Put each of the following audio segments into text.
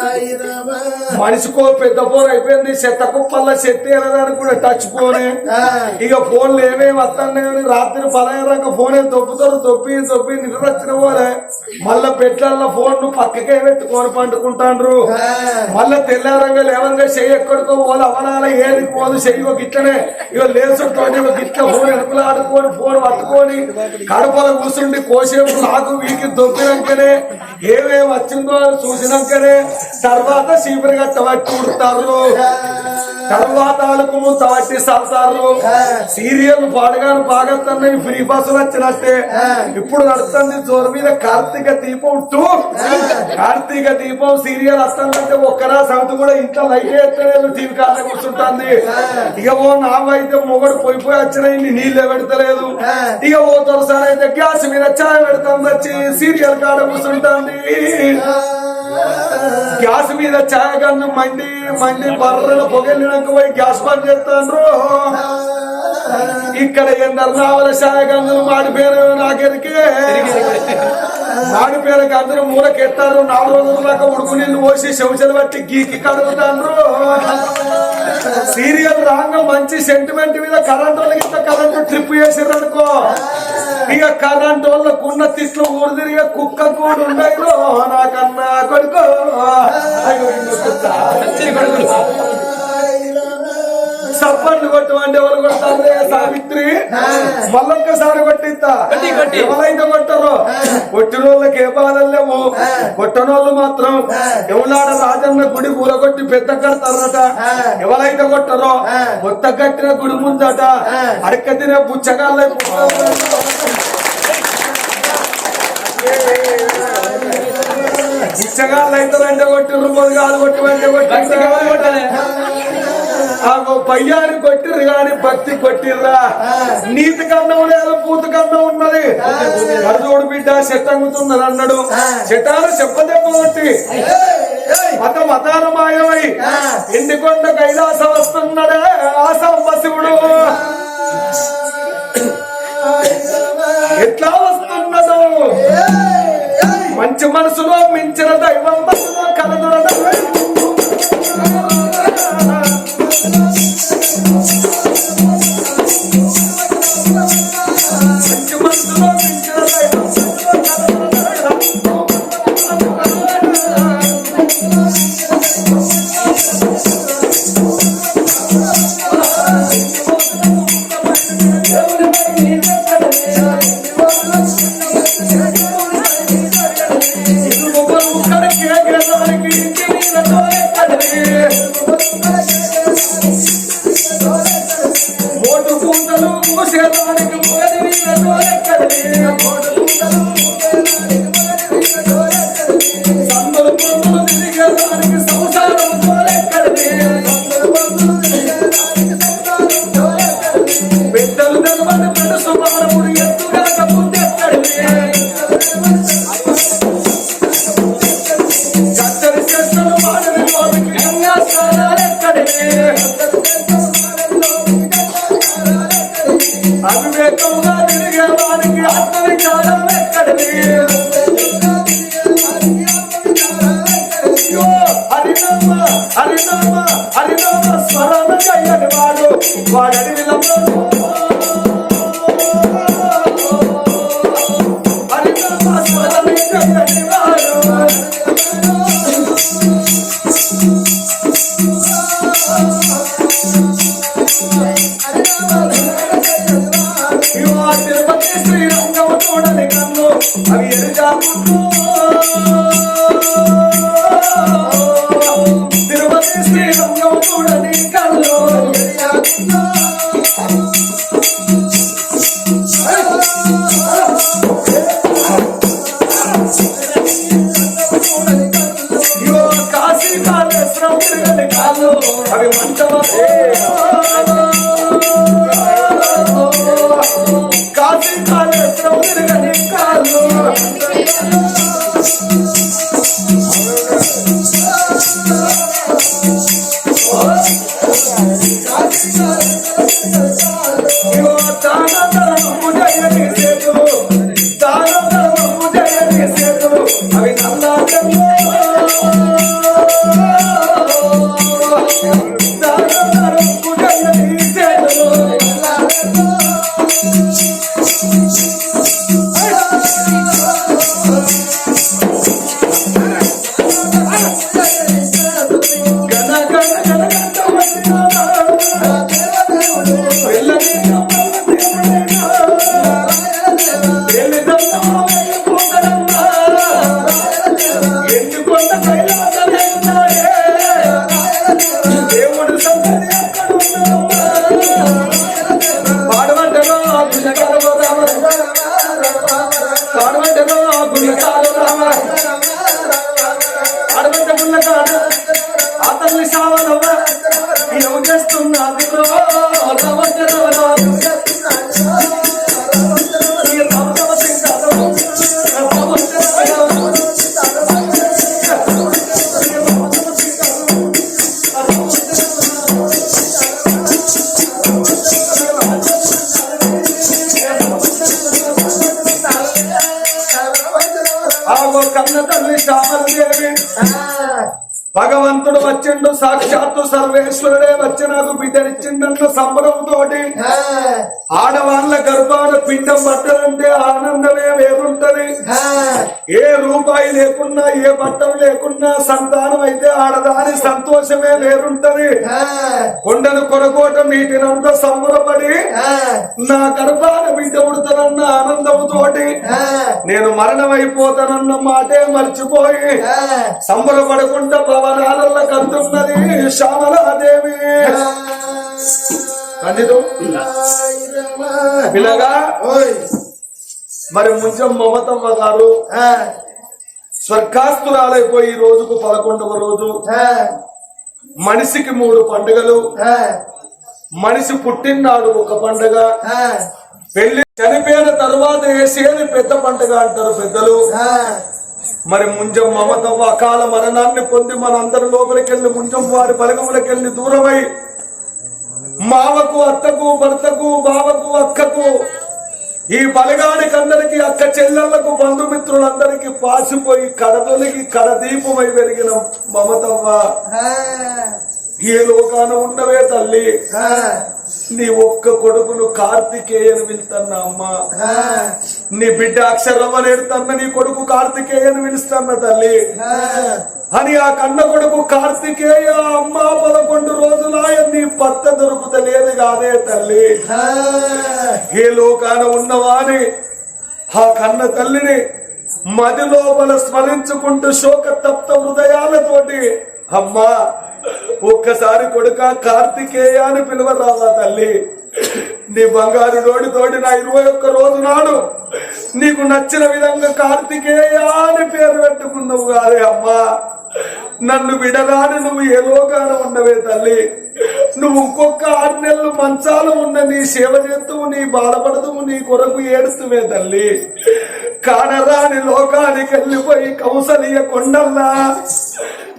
Hello. మనిషికో పెద్ద phone అయిపోయింది చెత్త కుప్పల్లో చెత్త ఎరదానికి కూడా టచ్ ఫోనే ఇక ఫోన్లు ఏమేమి వస్తున్నాయని రాత్రి పదహారు ఫోన్ దొప్పుతారు దొప్పి దొప్పి నిద్ర వచ్చిన పోలే. మళ్ళా పెట్లల్లో ఫోన్ను పక్కకే పెట్టుకొని పండుకుంటాండ్రు. మళ్ళా తెల్లారంగా లేవంగా చెయ్యి ఎక్కడికో పోలు అవనాల ఏది పోదు చెయ్యి ఒక ఇట్లనే ఇక లేచుతో ఒక ఇట్ల ఫోన్ వెనుకలు ఆడుకొని ఫోన్ పట్టుకొని కడపల కూర్చుండి కోసేపు నాకు వీకి దొబ్బినాకనే ఏమేమి వచ్చిందో చూసినాకనే తర్వాత చీపురు గట్ట పట్టి ఉడతారు తర్వాత అలుకు తవట్టి సాగుతారు. సీరియల్ పాడగాను బాగతున్నాయి ఫ్రీ బస్సులు వచ్చినట్టే. ఇప్పుడు నడుస్తుంది జోరు మీద కార్తీక దీపం టూ కార్తీక దీపం సీరియల్ వస్తుందంటే ఒక్కరా సంగతి కూడా ఇంట్లో లైట్ ఎత్తలేదు టీవీ కాడ కూర్చుంటుంది ఇక ఓ నావైతే మొగడు పోయి పోయి వచ్చిన ఇన్ని నీళ్ళే పెడతలేదు. ఇక ఓ తొలసారి అయితే గ్యాస్ మీద చాయ్ పెడతాం వచ్చి సీరియల్ కాడ కూర్చుంటుంది. గ్యాస్ మీద చాయ్ మండి మండి బర్రెలు పొగెళ్ళినాక పోయి గ్యాస్ బంద్ చేస్తాండ్రు. ఇక్కడ ఎందరు నావల చాయ్ పేరు మాడిపోయారు నాకెదికే మాడిపోయారు అందరూ మూలకెత్తారు. నాలుగు రోజుల దాకా ఉడుకు నీళ్ళు పోసి శౌచలు బట్టి గీకి కడుగుతాండ్రు. సీరియల్ రాంగ మంచి సెంటిమెంట్ మీద కరెంట్ వాళ్ళకి ఇంత కరెంట్ ట్రిప్ చేసారు అనుకో. ఇక కరెంట్ వాళ్ళకు ఉన్న తిట్లు ఊరు తిరిగే కుక్క కూడా ఉండదు నాకన్నా కొడుకు. సప్పట్లు కొట్టమంటే ఎవరు కొడతారు సావిత్రి? మళ్ళొక్కసారి కొట్టిస్తా. ఎవరైతే కొట్టరో కొట్టిన వాళ్ళకి ఏ బాధలు లేవు కొట్టనోళ్ళు మాత్రం ఎవలాడ రాజన్న గుడి కూలగొట్టి పెద్ద కడతారట? ఎవరైతే కొట్టరో కొత్త కట్టిన గుడి ముందట అడక తినే బుచ్చగాళ్ళ అయితే వెంట కొట్టిర్రు కొట్టి వెంట కొట్టి గాని భక్తి కొట్టిర్రా. నీతి కన్నం లేదు పూత కన్నం ఉన్నది. అర్జుడు బిడ్డ చెట్టంగుతున్నారు అన్నాడు. చెట్టాలు చెప్పదెబ్బొట్టి మత మతాల మాయమై ఎండికొండ కైలాస వస్తున్నాడే ఆసాంబ మంచి మనసులో మించిన దైవం మనసులో కల స్మరణ వాడు వాడని తిరుపతి శ్రీరంగం చూడని కన్ను అవి తిరుపతి శ్రీరంగం సాక్షాత్తు సర్వేశ్వరుడే వచ్చి నాకు బిడ్డనిచ్చిందంటే సంబరంతోటి. ఆడవాళ్ళ గర్భాన పిండం పట్టదంటే ఆనందమే వేరుంటది. ఏ రూపాయి లేకున్నా ఏ బట్టలు లేకున్నా సంతానం అయితే ఆడదాని సంతోషమే వేరుంటది. కొండను కొనకోట నీటినంత సంబరపడి నా గర్భాన బిడ్డ ఉడతానన్న ఆనందముతోటి నేను మరణమైపోతానన్న మాటే మర్చిపోయి సంబరపడకుండా భవనాలలో కంటున్నది శ్యామలాదేవి పిల్లగా మరి ముంచం మమతమ్మ గారు స్వర్గాస్తురాలైపోయి ఈ రోజుకు పదకొండవ రోజు. మనిషికి మూడు పండుగలు. మనిషి పుట్టినాడు ఒక పండుగ. పెళ్ళి చనిపోయిన తర్వాత వేసేది పెద్ద పండుగ అంటారు పెద్దలు? మరి ముంజం మమతవ్వ అకాల మరణాన్ని పొంది మనందరి లోపలికి వెళ్ళి ముంజం వారి బలగములకి వెళ్ళి దూరమై మావకు అత్తకు భర్తకు బావకు అక్కకు ఈ బలగానికి అందరికి అక్క చెల్లెళ్ళకు బంధుమిత్రులందరికీ పాసిపోయి కడదొలిగి కడదీపమై వెలిగిన మమతవ్వ. ఈ లోకాన ఉండవే తల్లి. నీ ఒక్క కొడుకును కార్తికేయను పిలుతున్న అమ్మ. నీ బిడ్డ అక్షరమ్మ నేడుతున్న నీ కొడుకు కార్తికేయను పిలుస్తున్న తల్లి. అని ఆ కన్న కొడుకు కార్తికేయ అమ్మ పదకొండు రోజులాయ నీ పత్త దొరుకుతలేదు కాదే తల్లి. ఏ లోకాన ఉన్నవాని ఆ కన్న తల్లిని మది లోపల స్మరించుకుంటూ శోక తప్త హృదయాలతోటి అమ్మా ఒక్కసారి కొడుక కార్తికేయ అని పిలవరావా తల్లి. నీ బంగారు నోడి తోడి నా ఇరవై ఒక్క రోజు నాడు నీకు నచ్చిన విధంగా కార్తికేయ అని పేరు పెట్టుకున్నావు కాదే అమ్మా. నన్ను విడరాని నువ్వు ఏ లోకాన ఉండవే తల్లి. నువ్వు ఇంకొక ఆరు నెలలు మంచాలు ఉన్న నీ సేవ చేస్తువు నీ బాధపడుతూ నీ కొరకు ఏడుస్తువే తల్లి. కానరాని లోకానికి వెళ్ళిపోయి కౌసలియ కొండల్లా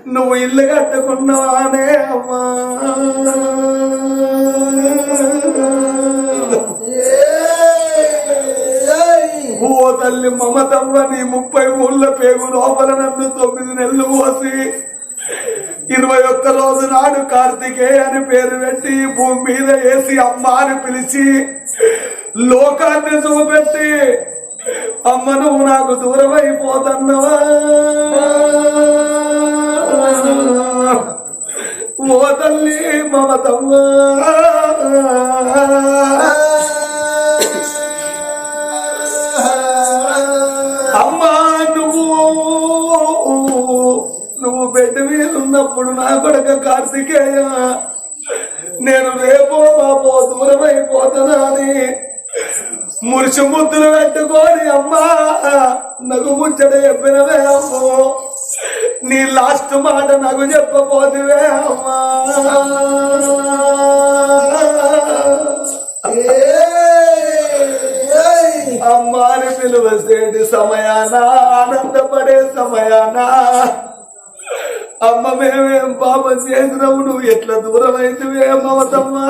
నువ్వు ఇల్లు కట్టుకున్నావానే అమ్మా. ఓ తల్లి మమతమ్మ నీ ముప్పై ఊళ్ళ పేగు లోపల నన్ను తొమ్మిది నెలలు పోసి ఇరవై ఒక్క రోజు నాడు కార్తికేయ అని పేరు పెట్టి భూమి మీద వేసి అమ్మ అని పిలిచి లోకాన్ని చూపెట్టి అమ్మ నువ్వు నాకు దూరం అయిపోతున్నావా ఓ తల్లి మమతమ్మ. అమ్మా నువ్వు నువ్వు బెడ్ మీద ఉన్నప్పుడు నా కొడక కార్తికేయ నేను రేపో మాపో దూరం అయిపోతున్నా అని మురిసి ముద్దులు నాకు చెప్పబోతువే అమ్మా. అమ్మాని పిలువసేటి సమయాన? ఆనందపడే సమయాన? అమ్మ మేమేం పాపం చేసినావు? నువ్వు ఎట్లా దూరం అయితేవే మమతమ్మా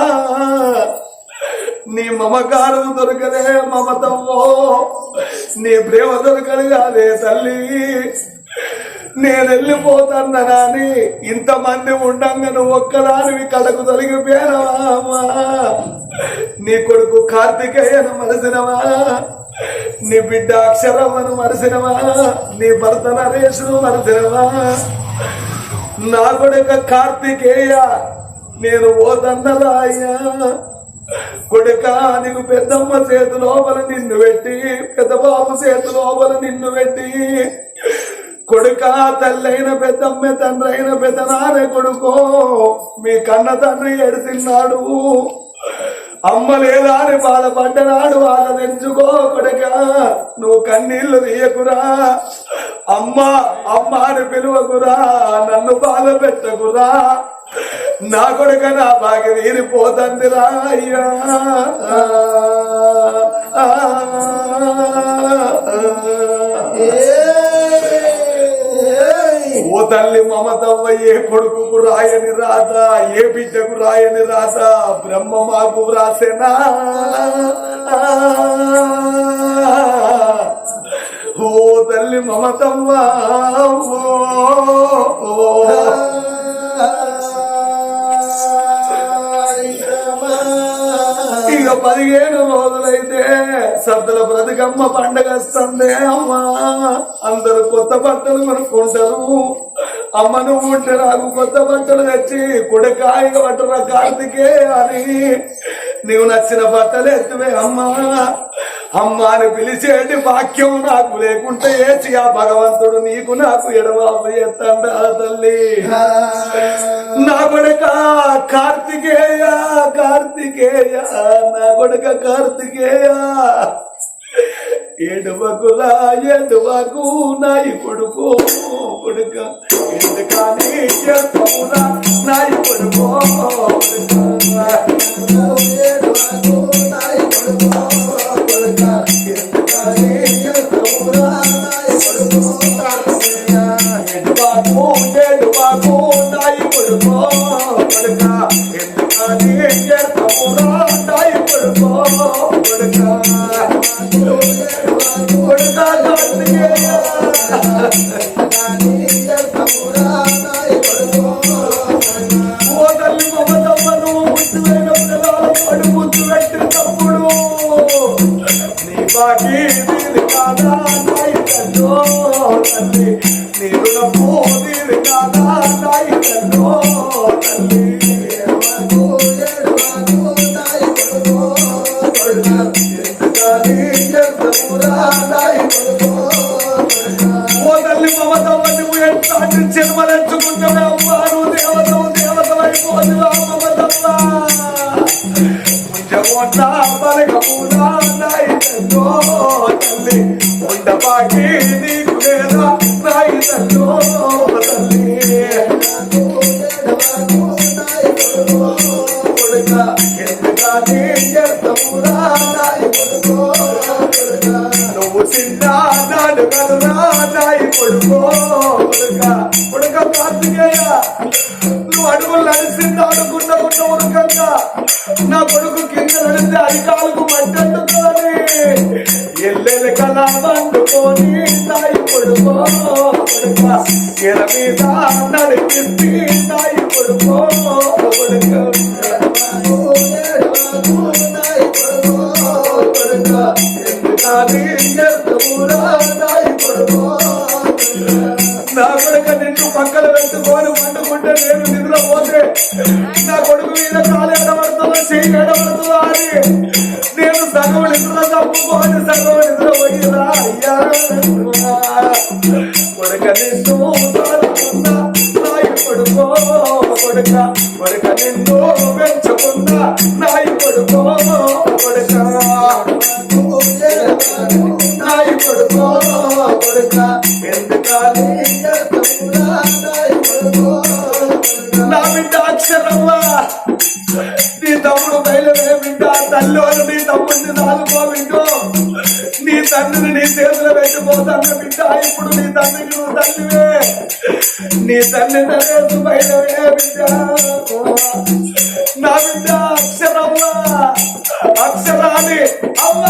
నీ మమకారం దొరకదే మమతమ్మో నీ ప్రేమ దొరకదు కాదే తల్లి. నేను వెళ్ళిపోతానని ఇంతమంది ఉండంగా నువ్వు ఒక్కదానివి కడకు తొలగిపోయానవా అమ్మా? నీ కొడుకు కార్తికేయను మరసినవా? నీ బిడ్డ అక్షరమ్మను మరసినవా? నీ భర్త నరేషును మరసినవా? నా కొడుక కార్తికేయ నేను ఓదన్నదా అయ్యా? కొడుక నీకు పెద్దమ్మ చేతి లోపల నిన్ను పెట్టి పెద్ద బాబు చేతి లోపల నిన్ను పెట్టి కొడుక తల్లైన పెద్దమ్మ తండ్రి అయిన పెద్దనారే కొడుకో మీ కన్న తండ్రి ఎడిసిన్నాడు అమ్మ లేదా అని బాధపడ్డనాడు వాళ్ళ తెంచుకో కొడుక నువ్వు కన్నీళ్ళు తీయకురా. అమ్మ అమ్మ అని పిలువకురా నన్ను బాధ పెట్టకురా నా కొడుక నా బాగా తీరిపోతుందిరా అయ్యా. ఆ. తల్లి మమతమ్మ ఏ కొడుకుకు రాయని రాత ఏ బిడ్డకు రాయని రాత బ్రహ్మ మాకు వ్రాసేనా? ఓ తల్లి మమతమ్మ ఓ, ఇక పదిహేను రోజులైతే సద్దుల బ్రతికమ్మ పండగ వస్తుంది అమ్మా. అందరూ కొత్త బట్టలు కొనుక్కుంటారు. అమ్మ నువ్వు ఉంటే నాకు కొత్త బట్టలు తెచ్చి కుడకాయ పట్టరా కార్తికే అని. నీవు నచ్చిన బట్టలు ఎత్తువే అమ్మా. అమ్మ అని పిలిచేటి వాక్యం నాకు లేకుంటే ఏచి ఆ భగవంతుడు నీకు నాకు ఎడవాపు ఎత్తండా తల్లి? నా కొడుక కార్తికేయ కార్తికేయ నా కొడుక కార్తికేయ. ఎడువకులా ఎడువకు నాయి కొడుకు కొడుక. ఎందుకని చెప్పురా నీ బాకీ నీది కాదా నువ్వు చిన్న కదురా నాయి కొడుకో కొడుక కొడుక కార్తికేయ నువ్వు అడుగులు నడిచింది అనుకున్న గుట్ట ఉడకంగా నా కొడుకు కింద నడిస్తే అరికాలకు మట్టంటుకొని ఎల్లెల కళ వండుకొని కొడుకో కొడుక ఎల మీద నడిపిస్తే కొడుకో కొడుక నా కొడుక నిన్ను పక్కన పెట్టుకొని వండుకుంటే నేను నా కొడుకు మీద కాలు ఎడబడుతుందో ఎడబడుతుందో అని నేను సగం నిద్ర తప్పుకోని సగం నిద్ర పోయిరా అయ్యా. కొడుక నిన్ను నాయి కొడుకో కొడుక కొడుక నిన్ను నాయి కొడుకో కొడుక నాయి కొడుకో కొడుక ఎందుకని నా బిడ్డ అక్షరమ్మ నీ తమ్ముడు బయలుదేరి బిడ్డ తల్లి నీ తమ్ముడిని నాలుగో బిడ్డో నీ తండ్రిని నీ చేతుల బిడ్డ ఇప్పుడు నీ తండ్రికి నువ్వు తల్లివే. నీ తండ్రి నరేసు బయలువే బిడ్డ. నా బిడ్డ అక్షరమ్మ అక్షరాన్ని అమ్మ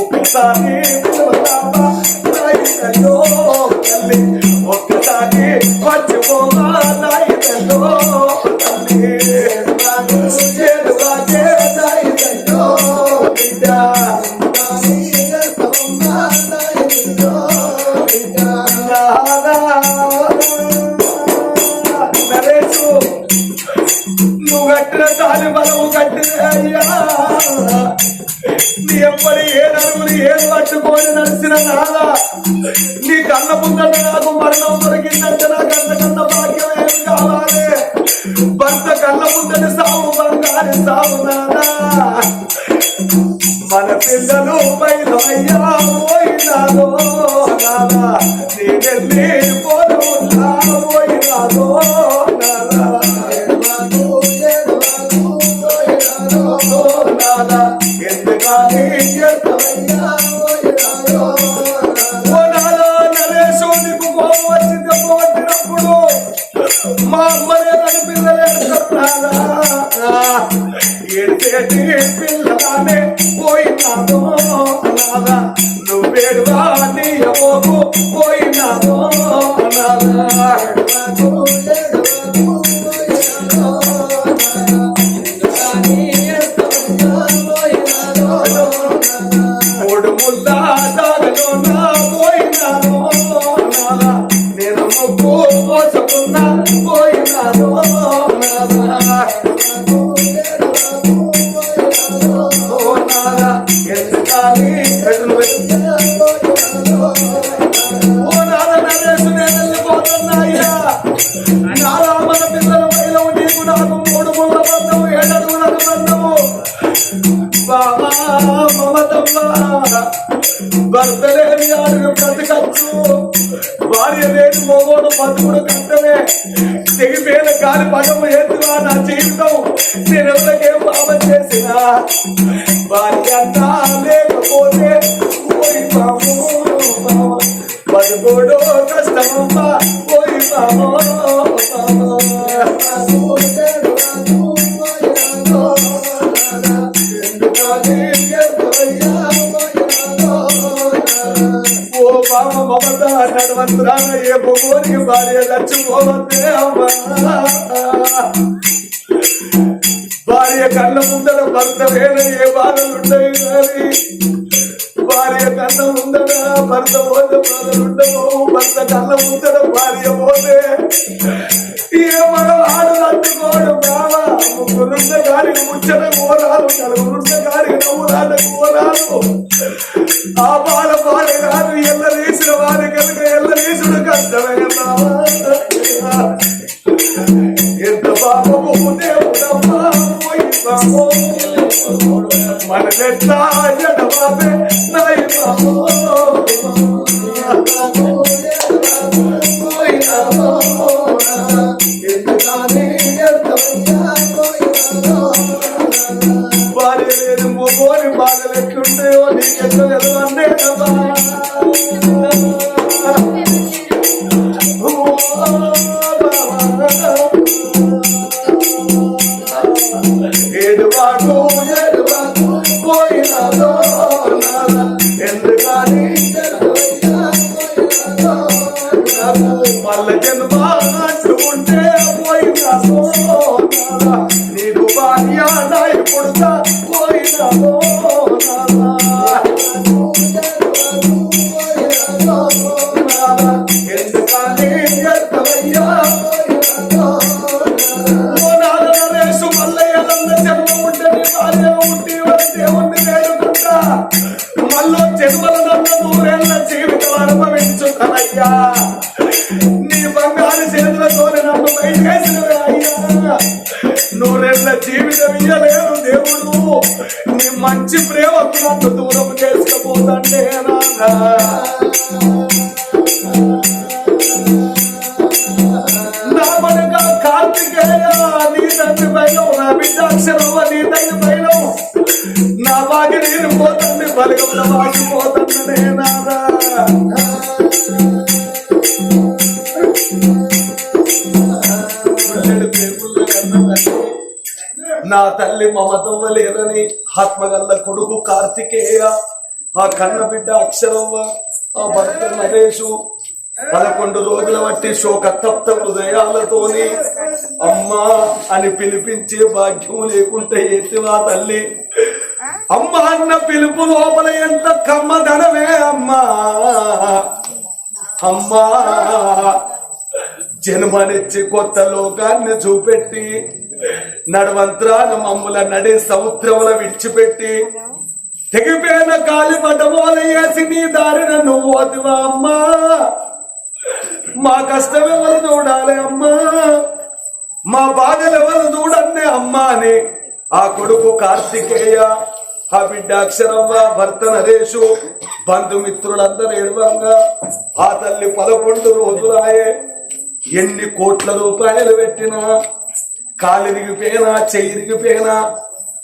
ఒక్కసారి పిలువతావా? తల్లి ఒక్కసారి మర్చిపోవా? దాని బలము కట్టిన నీ ఎప్పటి ఏ నలుగురు ఏం పట్టుకొని నడిచిన నాదా. నీ కన్న ముందట నాకు మరణం దొరికిందంటే నా కన్న కన్న భాగ్యం ఏం కావాలి? భర్త కళ్ళ ముందటి సాగు బంగారు సాగు నాదా మన పిల్లలు పైన అయ్యా పోయినాదో ఏడిసేటి పిల్లగానే పోయినాదో అనాదా నువ్వేడువా నీ పోయినాదో అనాదా మూడు భర్త లేని ఆడుగు బ్రతకచ్చు భార్య లేని మోగోడు బతుకుడు కట్టమే తెగిపోయిన గాలి పదము ఎత్తుగా నా జీవితం. నేను ఎవరికే పాపం చేసినా. భార్య లేకపోతే పోయి పాము. బతుకుడు కష్టమమ్మా. పొగోరికి భార్య లచ్చిపోవద్దే అమ్మా భార్య కళ్ళ ముందర భర్త వేల ఏ బాధలుంటాయి కానీ భార్య కళ్ళ ముందర భర్త పోతే బాధలుండవు భర్త కళ్ళ ముందర భార్య పోతే ఏ మన ఆడు అట్టుకోడు బావా ముగ్గురుండ గారికి ముచ్చట కోరాలు నలుగురుండ గారికి నవ్వులాట కోరాలు ఆ బాల బాల గారు ఎల్ల తీసిన వారి కనుక ఎల్ల తీసుడు కష్టమే బావా ఎంత పాపము దేవుడమ్మా పోయి బాబో. పోతుంది బలగముల నాదా నా తల్లి మమతవ్వ లేదని ఆత్మగల్ల కొడుకు కార్తికేయ ఆ కన్న బిడ్డ అక్షరవ్వ ఆ భర్త నరేషు పదకొండు రోజుల బట్టి శోకతప్త హృదయాలతోని అమ్మా అని పిలిపించే భాగ్యం లేకుంటే ఎత్తివా తల్లి? అమ్మ అన్న పిలుపు లోపల ఎంత కమ్మదనమే అమ్మా? అమ్మా జన్మనిచ్చి కొత్త లోకాన్ని చూపెట్టి నడవంత్రాన మమ్ముల నడి సముద్రముల విడిచిపెట్టి తెగిపోయిన గాలి పడ్డమోల వేసి నీ దారిన నువ్వు అదివా అమ్మా. మా కష్టం ఎవరు చూడాలి అమ్మా? మా బాధలు ఎవరు చూడండి అమ్మా అని. ఆ కొడుకు కార్తికేయ ఆ బిడ్డ అక్షరమ్మ భర్త నరేషు బంధుమిత్రులందరూ ఎడవంగా ఆ తల్లి పదకొండు రోజులాయే ఎన్ని కోట్ల రూపాయలు పెట్టినా కాలిరిగిపోయినా చెయ్యిరిగిపోయినా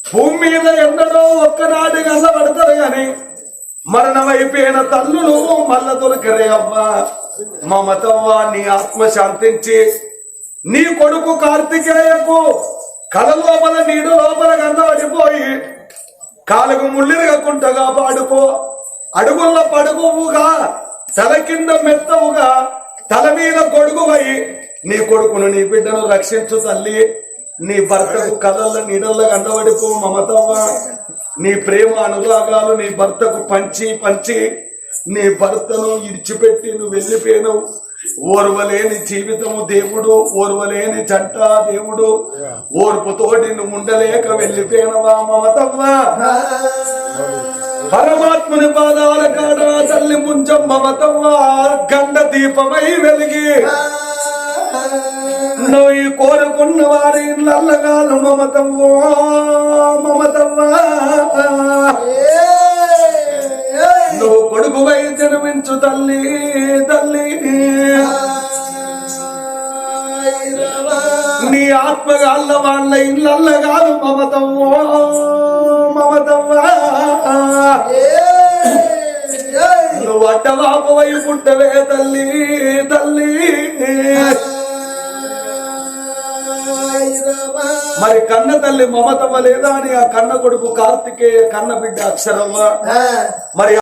భూమి మీద ఎన్నడో ఒక్కనాడు కనబడతారు గాని మరణమైపోయిన తల్లులు మల్ల దొరకరే అవ్వా మమతవ్వ నీ ఆత్మ శాంతించి నీ కొడుకు కార్తికేయకు కల లోపల నీడు లోపల గంధపడిపోయి కాలుగు ముళ్ళిరగకుంటగా పాడుకో. అడుగుల్లో పడుగువుగా తల కింద మెత్తవుగా తల మీద గొడుగువై నీ కొడుకును నీ బిడ్డను రక్షించు తల్లి. నీ భర్తకు కళ్ళ నీడల్ల గండబడిపో మమతవ్వ. నీ ప్రేమ అనురాగాలు నీ భర్తకు పంచి పంచి. నీ భర్తను ఇడిచిపెట్టి నువ్వు వెళ్ళిపోయినవు. ఓర్వలేని జీవితము దేవుడు ఓర్వలేని జంట దేవుడు. ఓర్పుతోటి నువ్వు ఉండలేక వెళ్ళిపోయినవా మమతవ్వా? పరమాత్ముని పాదాల కాడ తల్లి ముంచం మమతవ్వా గండ దీపమై వెలిగి. నువ్వు ఈ కోరుకున్న వారి ఇళ్ళగాలు మమతవ్వా మమతవ్వా. ఆత్మగాళ్ళ వాళ్ళ ఇళ్ళగాలు మమతవ్వో మమతవ్వా. నువ్వు అడ్డవాప వై పుట్టవే తల్లి. తల్లి మరి కన్న తల్లి మమతవ్వ లేదా అని ఆ కన్న కొడుకు కార్తికేయ కన్న బిడ్డ అక్షరవ్వ. మరి